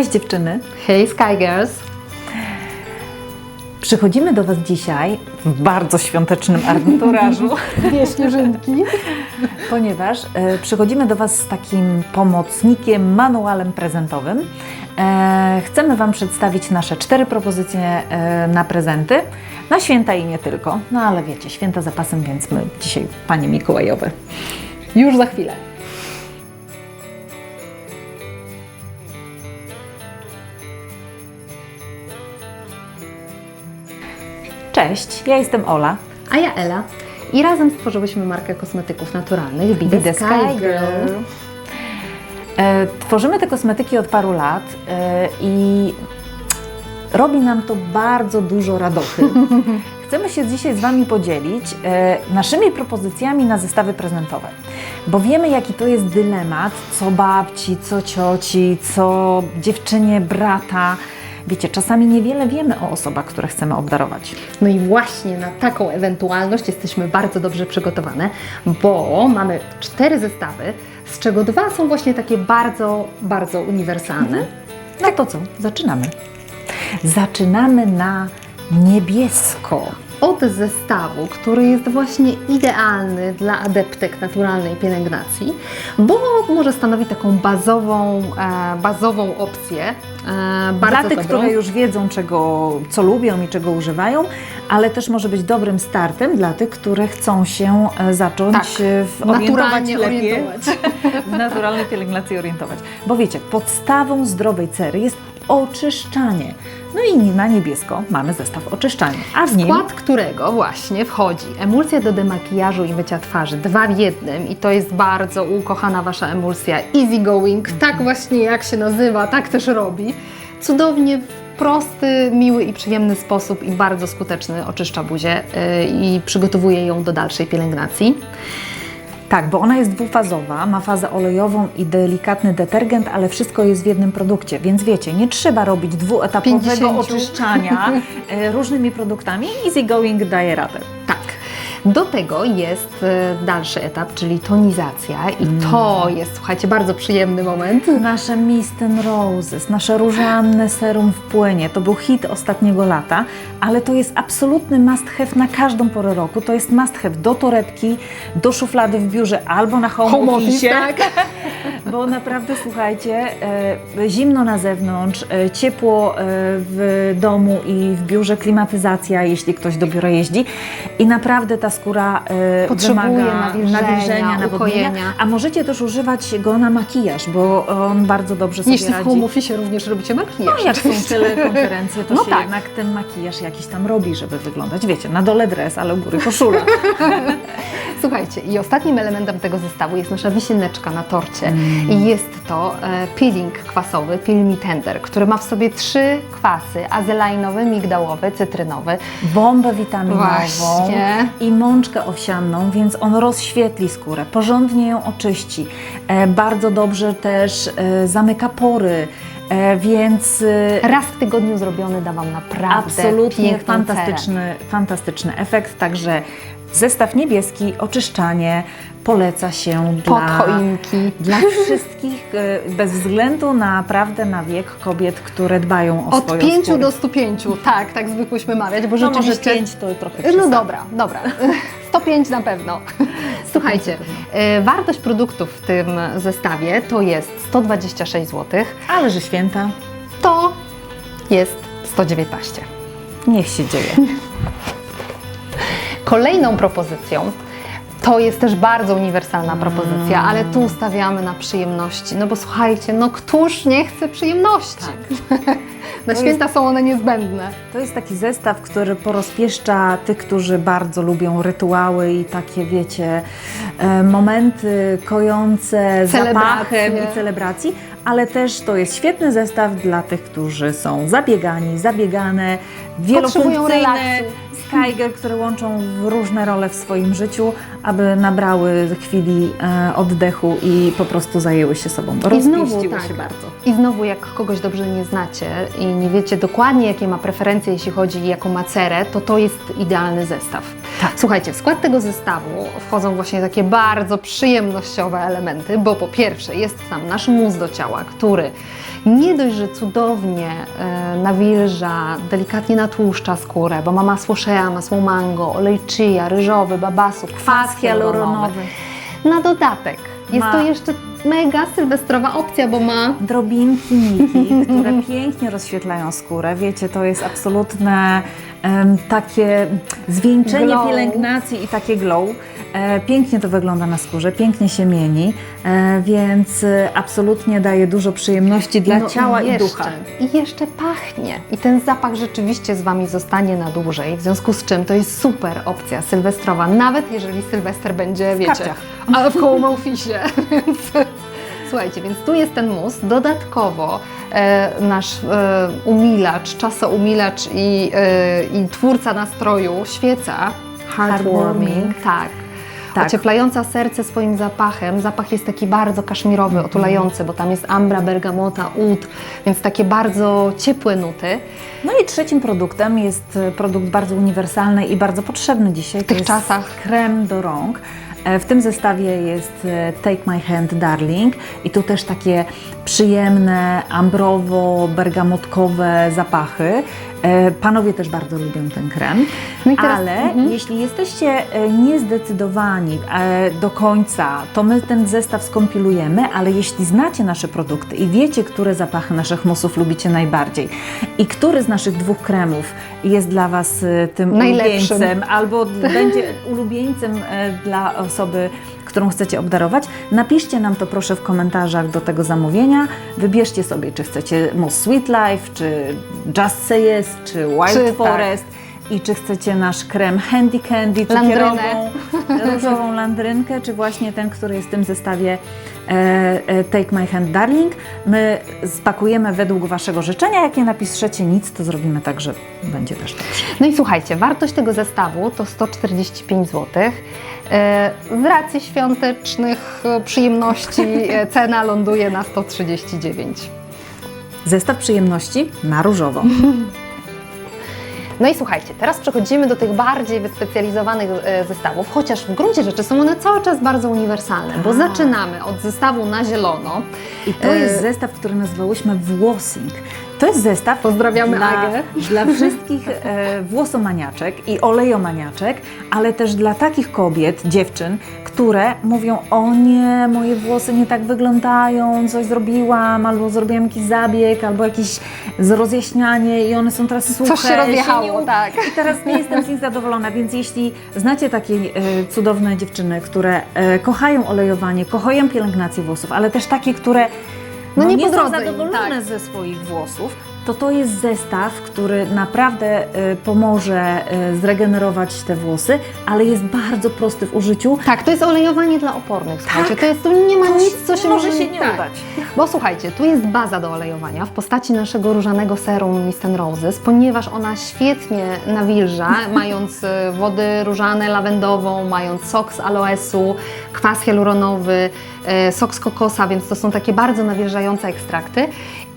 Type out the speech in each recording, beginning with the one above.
Cześć dziewczyny. Hej Sky Girls! Przychodzimy do Was dzisiaj w bardzo świątecznym arturażu, Dwie śnieżynki. ponieważ e, przychodzimy do Was z takim pomocnikiem, manualem prezentowym. E, chcemy Wam przedstawić nasze cztery propozycje e, na prezenty, na święta i nie tylko. No ale wiecie, święta za pasem, więc my dzisiaj Panie Mikołajowe. Już za chwilę. Cześć, ja jestem Ola. A ja Ela. I razem stworzyłyśmy markę kosmetyków naturalnych Be, Be the Sky Girl. E, Tworzymy te kosmetyki od paru lat e, i robi nam to bardzo dużo radochy. Chcemy się dzisiaj z Wami podzielić e, naszymi propozycjami na zestawy prezentowe, bo wiemy jaki to jest dylemat, co babci, co cioci, co dziewczynie, brata. Wiecie, czasami niewiele wiemy o osobach, które chcemy obdarować. No i właśnie na taką ewentualność jesteśmy bardzo dobrze przygotowane, bo mamy cztery zestawy, z czego dwa są właśnie takie bardzo, bardzo uniwersalne. No to co? Zaczynamy. Zaczynamy na niebiesko. Od zestawu, który jest właśnie idealny dla adeptek naturalnej pielęgnacji, bo może stanowi taką bazową, e, bazową opcję. E, Dla tych, dobrą. które już wiedzą, czego, co lubią i czego używają, ale też może być dobrym startem dla tych, które chcą się e, zacząć Tak, w orientować lepiej, orientować. w naturalnej pielęgnacji orientować. Bo wiecie, podstawą zdrowej cery jest oczyszczanie. No i na niebiesko mamy zestaw oczyszczania, a w W nim skład którego właśnie wchodzi emulsja do demakijażu i mycia twarzy, dwa w jednym i to jest bardzo ukochana Wasza emulsja Easy Going, tak właśnie jak się nazywa, tak też robi. Cudownie w prosty, miły i przyjemny sposób i bardzo skuteczny oczyszcza buzię yy, i przygotowuje ją do dalszej pielęgnacji. Tak, bo ona jest dwufazowa, ma fazę olejową i delikatny detergent, ale wszystko jest w jednym produkcie, więc wiecie, nie trzeba robić dwuetapowego 50. oczyszczania e, różnymi produktami. Easy going daje radę. Tak. Do tego jest e, dalszy etap, czyli tonizacja i to jest, słuchajcie, bardzo przyjemny moment. Nasze Mist and Roses, nasze różanne serum w płynie, to był hit ostatniego lata, ale to jest absolutny must have na każdą porę roku. To jest must have do torebki, do szuflady w biurze albo na home, Home office, tak. bo naprawdę słuchajcie, e, zimno na zewnątrz, e, ciepło w domu i w biurze, klimatyzacja, jeśli ktoś do biura jeździ i naprawdę ta skóra e, Potrzebuje wymaga nawilżenia, nawilżenia, nawodnienia, a możecie też używać go na makijaż, bo on bardzo dobrze sobie Jeśli w radzi. home office również robicie makijaż. No, jak są telekonferencje, to No się tak. jednak ten makijaż jakiś tam robi, żeby wyglądać, wiecie, na dole dres, ale u góry koszula. Słuchajcie, i ostatnim elementem tego zestawu jest nasza wisieneczka na torcie. Mm. I jest to e, peeling kwasowy, Peel Me Tender, który ma w sobie trzy kwasy, azelainowy, migdałowy, cytrynowy. Bombę witaminową Właśnie. i mączkę owsianą, więc on rozświetli skórę, porządnie ją oczyści, e, bardzo dobrze też e, zamyka pory, e, więc e, Raz w tygodniu zrobiony da Wam naprawdę absolutnie cerę. fantastyczny, fantastyczny efekt, także zestaw niebieski, oczyszczanie poleca się dla... choinki. Dla wszystkich, e, bez względu naprawdę na wiek kobiet, które dbają o Od swoją 5 skórę. do 105, tak, tak zwykłyśmy mawiać, bo no może rzeczywiście... 5 to trochę No dobra, dobra. 105 na pewno. Słuchajcie, e, wartość produktów w tym zestawie to jest 126 zł, Ale że święta, to jest 119. niech się dzieje. Kolejną propozycją to jest też bardzo uniwersalna propozycja, ale tu stawiamy na przyjemności. No bo słuchajcie, no któż nie chce przyjemności? na To święta są one niezbędne. To jest taki zestaw, który porozpieszcza tych, którzy bardzo lubią rytuały i takie, wiecie, e, momenty kojące zapachem i celebracji, ale też to jest świetny zestaw dla tych, którzy są zabiegani, zabiegane, wielofunkcyjne Skyger, które łączą różne role w swoim życiu, aby nabrały chwili e, oddechu i po prostu zajęły się sobą. Rozpieściły tak. się bardzo. I znowu, jak kogoś dobrze nie znacie i nie wiecie dokładnie, jakie ma preferencje, jeśli chodzi jaką ma cerę, to to jest idealny zestaw. Tak. Słuchajcie, w skład tego zestawu wchodzą właśnie takie bardzo przyjemnościowe elementy, bo po pierwsze jest tam nasz mus do ciała, który nie dość, że cudownie e, nawilża, delikatnie natłuszcza skórę, bo ma masło shea, masło mango, olej chia, ryżowy, babasu, kwas hialuronowy. Na dodatek jest Ma- to jeszcze mega sylwestrowa opcja, bo ma drobinki niki, które pięknie rozświetlają skórę. Wiecie, to jest absolutne em, takie zwieńczenie Glow. pielęgnacji i takie glow. E, pięknie to wygląda na skórze, pięknie się mieni, e, więc e, absolutnie daje dużo przyjemności dla No ciała i, jeszcze, ducha. I jeszcze pachnie. I ten zapach rzeczywiście z Wami zostanie na dłużej, w związku z czym to jest super opcja sylwestrowa, nawet jeżeli Sylwester będzie, wiecie, kapciach. ale w koło Małfisie. Więc Słuchajcie, więc tu jest ten mus. Dodatkowo e, nasz e, umilacz, czasoumilacz i, e, i twórca nastroju, świeca, Heartwarming. tak. Tak. Ocieplająca serce swoim zapachem. Zapach jest taki bardzo kaszmirowy, otulający, bo tam jest ambra, bergamota, ud, więc takie bardzo ciepłe nuty. No i trzecim produktem jest e, produkt bardzo uniwersalny i bardzo potrzebny dzisiaj. W tych to jest czasach. krem do rąk. E, W tym zestawie jest e, Take My Hand Darling i tu też takie przyjemne, ambrowo-bergamotkowe zapachy. E, Panowie też bardzo lubią ten krem, No teraz- ale mhm. jeśli jesteście e, niezdecydowani e, do końca, to my ten zestaw skompilujemy, ale jeśli znacie nasze produkty i wiecie, które zapachy naszych musów lubicie najbardziej i który z naszych dwóch kremów jest dla Was tym Najlepszym. ulubieńcem albo będzie ulubieńcem dla osoby, którą chcecie obdarować, napiszcie nam to proszę w komentarzach do tego zamówienia. Wybierzcie sobie, czy chcecie mus Sweet Life, czy Just Say Yes, czy Wild Czy tak. Forest. I czy chcecie nasz krem Handy Candy, cukierową, różową landrynkę, czy właśnie ten, który jest w tym zestawie e, e, Take My Hand Darling. My spakujemy według Waszego życzenia. Jak nie napiszecie nic, to zrobimy tak, że będzie też dobrze. No i słuchajcie, wartość tego zestawu to 145 zł. E, Z racji świątecznych e, przyjemności e, cena ląduje na 139. Zestaw przyjemności na różowo. No i słuchajcie, teraz przechodzimy do tych bardziej wyspecjalizowanych zestawów, chociaż w gruncie rzeczy są one cały czas bardzo uniwersalne, bo Tak. zaczynamy od zestawu na zielono. I to jest zestaw, który nazwałyśmy włosing. To jest zestaw Pozdrawiamy dla, Agę. dla wszystkich e, włosomaniaczek i olejomaniaczek, ale też dla takich kobiet, dziewczyn, które mówią, o nie, moje włosy nie tak wyglądają, coś zrobiłam, albo zrobiłam jakiś zabieg, albo jakieś rozjaśnianie i one są teraz suche. Coś się rozjechało, nie u- tak. I teraz nie jestem z nich zadowolona, więc jeśli znacie takie e, cudowne dziewczyny, które e, kochają olejowanie, kochają pielęgnację włosów, ale też takie, które No nie po są zadowolone tak. ze swoich włosów, to to jest zestaw, który naprawdę e, pomoże e, zregenerować te włosy, ale jest bardzo prosty w użyciu. Tak, to jest olejowanie dla opornych, słuchajcie, Tak. to jest, tu nie ma To nic, co się może może się nie tak. udać. Bo słuchajcie, tu jest baza do olejowania w postaci naszego różanego serum Mist Roses, ponieważ ona świetnie nawilża, mając e, wody różane, lawendową, mając sok z aloesu, kwas hialuronowy, sok z kokosa, więc to są takie bardzo nawilżające ekstrakty.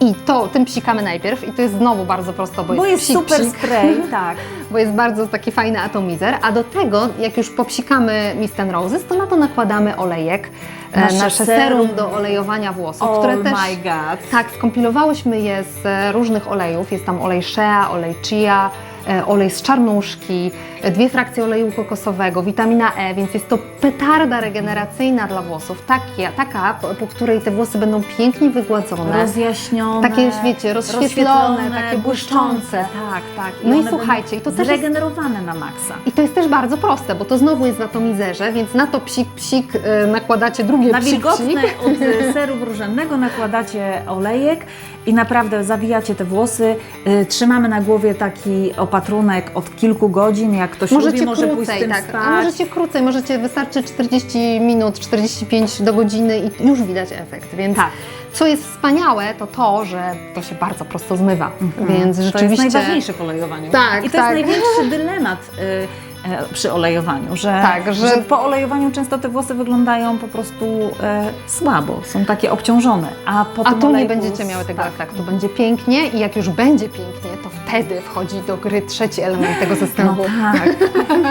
I to, tym psikamy najpierw i to jest znowu bardzo prosto, bo, Bo jest psik, super psik. spray, tak. bo jest bardzo taki fajny atomizer, a do tego, jak już popsikamy Mist and Roses, to na to nakładamy olejek, Nasze nasze serum. do olejowania włosów, Oh które też... my god. Tak, skompilowałyśmy je z e, różnych olejów. Jest tam olej shea, olej chia, e, olej z czarnuszki, e, dwie frakcje oleju kokosowego, witamina E, więc jest to petarda regeneracyjna dla włosów, takie, taka, po, której te włosy będą pięknie wygładzone. Rozjaśnione. Takie, wiecie, rozświetlone, takie błyszczące. Tak, tak. No i słuchajcie, i to też jest- zregenerowane na maksa. I to jest też bardzo proste, bo to znowu jest w atomizerze, więc na to psik, psik e, nakładacie drugie Na wilgotne od y, serum różanego nakładacie olejek i naprawdę zawijacie te włosy. Y, Trzymamy na głowie taki opatrunek od kilku godzin, jak ktoś Możecie lubi, może pójść z krócej, tym tak. spać. A możecie krócej, możecie wystarczy 40 minut, 45 do godziny i już widać efekt. Więc Tak. co jest wspaniałe, to to, że to się bardzo prosto zmywa. Więc To rzeczywiście. jest najważniejsze w olejowaniu. Tak, I to tak. jest największy dylemat y, e, przy olejowaniu, że, Tak, że- że po olejowaniu często te włosy wyglądają po prostu e, słabo, są takie obciążone, a po A tu nie będziecie miały tego tak. efektu. Będzie pięknie i jak już będzie pięknie, to wtedy wchodzi do gry trzeci element tego No zestawu. tak.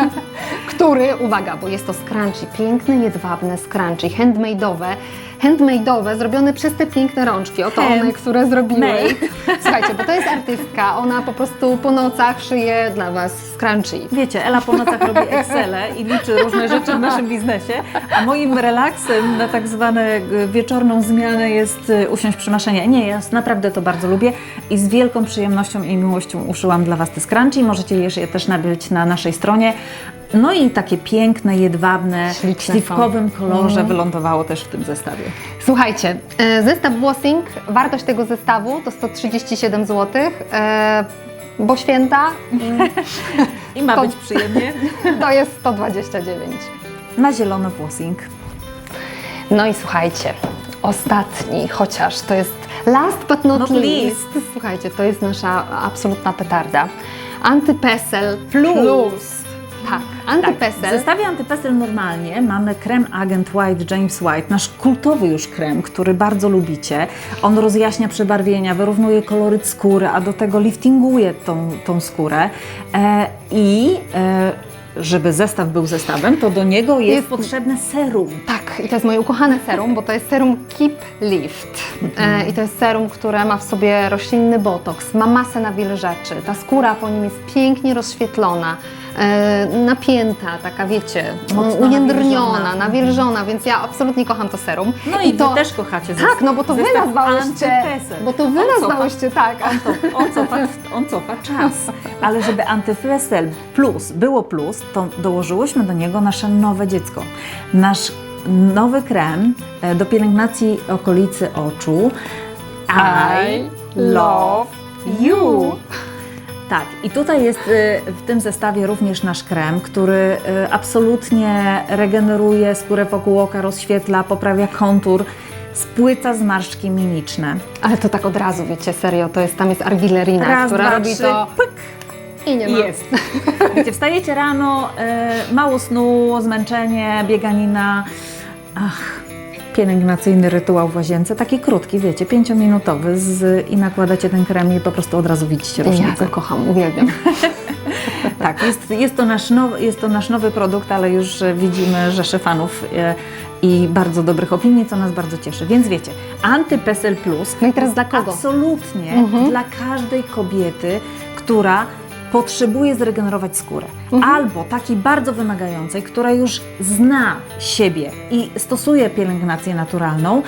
który, uwaga, bo jest to scrunchie, piękne, jedwabne scrunchie, handmade'owe, handmade'owe, zrobione przez te piękne rączki, oto one, Hand które zrobiły. Słuchajcie, bo to jest artystka, ona po prostu po nocach szyje dla Was scrunchie. Wiecie, Ela po nocach robi Excele i liczy różne rzeczy w naszym biznesie, a moim relaksem na tak zwane y, wieczorną zmianę jest y, usiąść przy maszynie. Nie, ja naprawdę to bardzo lubię i z wielką przyjemnością i miłością uszyłam dla Was te scrunchie. Możecie je też nabyć na naszej stronie. No i takie piękne, jedwabne, Śliczne śliwkowym kolorze wylądowało też w tym zestawie. Słuchajcie, e, zestaw Włosing, wartość tego zestawu to 137 zł, e, bo święta I ma To- być przyjemnie. to jest 129. Na zielono włosing. No i słuchajcie, ostatni, chociaż to jest last but not, Not least. least. Słuchajcie, to jest nasza absolutna petarda. Antypesel plus. Plus. Tak, Tak, antypesel. w zestawie antypesel normalnie mamy krem Agent White James White, nasz kultowy już krem, który bardzo lubicie. On rozjaśnia przebarwienia, wyrównuje koloryt skóry, a do tego liftinguje tą, tą skórę. E, I e, żeby zestaw był zestawem, to do niego jest, Jest- potrzebne serum. Tak, i to jest moje ukochane serum, bo to jest serum Keep Lift. E, I to jest serum, które ma w sobie roślinny botoks, ma masę nawilżaczy. Ta skóra po nim jest pięknie rozświetlona, napięta, taka wiecie, Mocno ujędrniona, nawilżona. więc ja absolutnie kocham to serum. No i, wy też kochacie zestaw. Tak, no bo to wy nazwałyście, bo to wy On cofa- nazwałyście, tak. On, to, on, cofa, on cofa czas. Ale żeby antyfesel plus było plus, to dołożyłyśmy do niego nasze nowe dziecko. Nasz nowy krem e, do pielęgnacji okolicy oczu. I love you. Tak, i tutaj jest y, w tym zestawie również nasz krem, który y, absolutnie regeneruje skórę wokół oka, rozświetla, poprawia kontur, spłyca zmarszczki mimiczne. Ale to tak od razu, wiecie, serio, to jest, tam jest argilerina, Raz, która dwa, robi trzy, to pyk. i nie ma. Jest. Wiecie, wstajecie rano, y, mało snu, zmęczenie, bieganina. Ach, pielęgnacyjny rytuał w łazience, taki krótki, wiecie, pięciominutowy z, i nakładacie ten krem i po prostu od razu widzicie Ja różnicę. go kocham, uwielbiam. Tak, jest, jest, to nasz nowy, jest to nasz nowy produkt, ale już e, widzimy rzesze fanów e, i bardzo dobrych opinii, co nas bardzo cieszy. Więc wiecie, Antypesel Plus No i teraz dla kogo? absolutnie Mhm. dla każdej kobiety, która potrzebuje zregenerować skórę. Mhm. Albo takiej bardzo wymagającej, która już zna siebie i stosuje pielęgnację naturalną,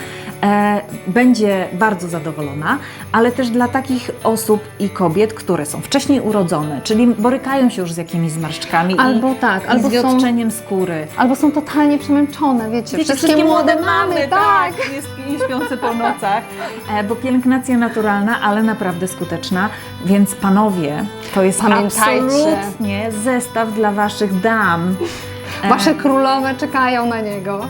e, będzie bardzo zadowolona, ale też dla takich osób i kobiet, które są wcześniej urodzone, czyli borykają się już z jakimiś zmarszczkami Albo i, tak, i albo z wiotczeniem skóry. Albo są totalnie przemęczone, wiecie, Wiecie, wszystkie, młode mamy, tak. Nie spi- śpiące po nocach, e, bo pielęgnacja naturalna, ale naprawdę skuteczna, więc panowie, to jest Pamiętajcie. Absolutnie zestaw dla waszych dam. Wasze królowe czekają na niego.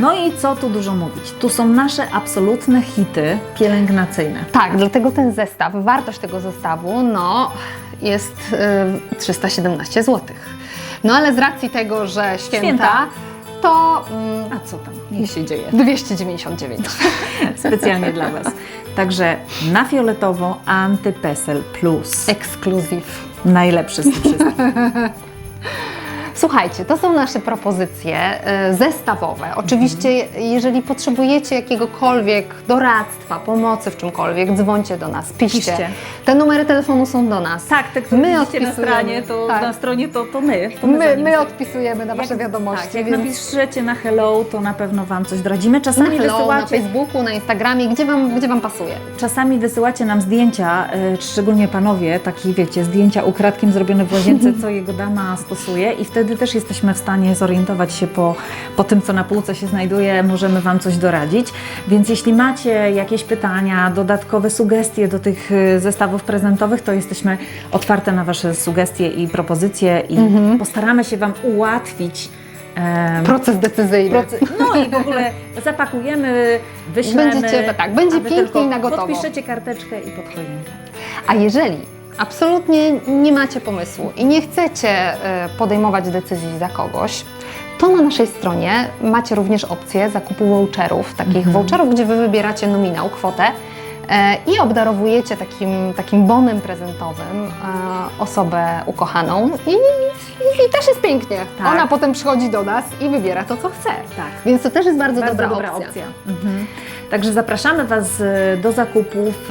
No i co tu dużo mówić? Tu są nasze absolutne hity pielęgnacyjne. Tak, dlatego ten zestaw, wartość tego zestawu, no, jest y, 317 zł. No ale z racji tego, że święta, Święta. To mm, A co tam? Niech się dzieje. 299. Specjalnie dla was. Także na fioletowo Antypesel Plus. Ekskluzyw. Najlepszy z tych wszystkich. Słuchajcie, to są nasze propozycje e, zestawowe. Oczywiście, jeżeli potrzebujecie jakiegokolwiek doradztwa, pomocy w czymkolwiek, dzwońcie do nas, piszcie. Piszcie. Te numery telefonu są do nas. Tak, te, które My widzicie na odpisujemy. stronie, to Tak. na stronie to, to my. To my, My, my odpisujemy na Wasze Jak- wiadomości. Tak, jak więc napiszecie na hello, to na pewno Wam coś doradzimy. na Czasami hello, na wysyłacie, Facebooku, na Instagramie, gdzie wam, gdzie wam pasuje. czasami wysyłacie nam zdjęcia, e, szczególnie panowie, takie wiecie, zdjęcia ukradkiem zrobione w łazience, co jego dama stosuje i wtedy też jesteśmy w stanie zorientować się po, po tym, co na półce się znajduje, możemy Wam coś doradzić. Więc jeśli macie jakieś pytania, dodatkowe sugestie do tych e, zestawów prezentowych, to jesteśmy otwarte na Wasze sugestie i propozycje i postaramy się Wam ułatwić Proces decyzyjny. Proces, no i w ogóle zapakujemy, wyślemy. Będziecie- tak, będzie pięknie i na gotowo. Podpiszecie karteczkę i pod choinkę. A jeżeli absolutnie nie macie pomysłu i nie chcecie e, podejmować decyzji za kogoś, to na naszej stronie macie również opcję zakupu voucherów, takich Mhm. voucherów, gdzie Wy wybieracie nominał, kwotę e, i obdarowujecie takim, takim bonem prezentowym e, osobę ukochaną i, i, i też jest pięknie. Tak. Ona potem przychodzi do nas i wybiera to, co chce. Tak. Więc to też jest bardzo, Bardzo dobra, opcja. Mhm. Także zapraszamy Was do zakupów.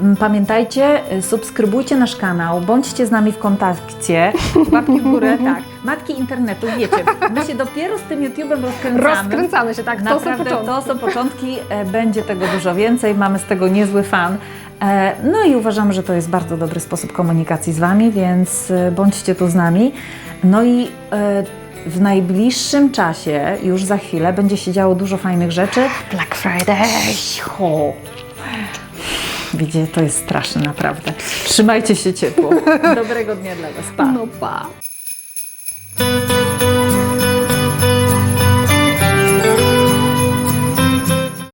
E, m, Pamiętajcie, e, subskrybujcie nasz kanał, bądźcie z nami w kontakcie. Łapki w górę, tak. Matki internetu, wiecie, my się dopiero z tym YouTube'em rozkręcamy. Rozkręcamy się, tak, to są Naprawdę początki. to są początki, e, będzie tego dużo więcej, mamy z tego niezły fan. E, No i uważamy, że to jest bardzo dobry sposób komunikacji z Wami, więc e, bądźcie tu z nami. No i w najbliższym czasie, już za chwilę, będzie się działo dużo fajnych rzeczy. Black Friday. Ho. Widzicie, to jest straszne naprawdę. Trzymajcie się ciepło. Dobrego dnia dla Was. Pa. No pa.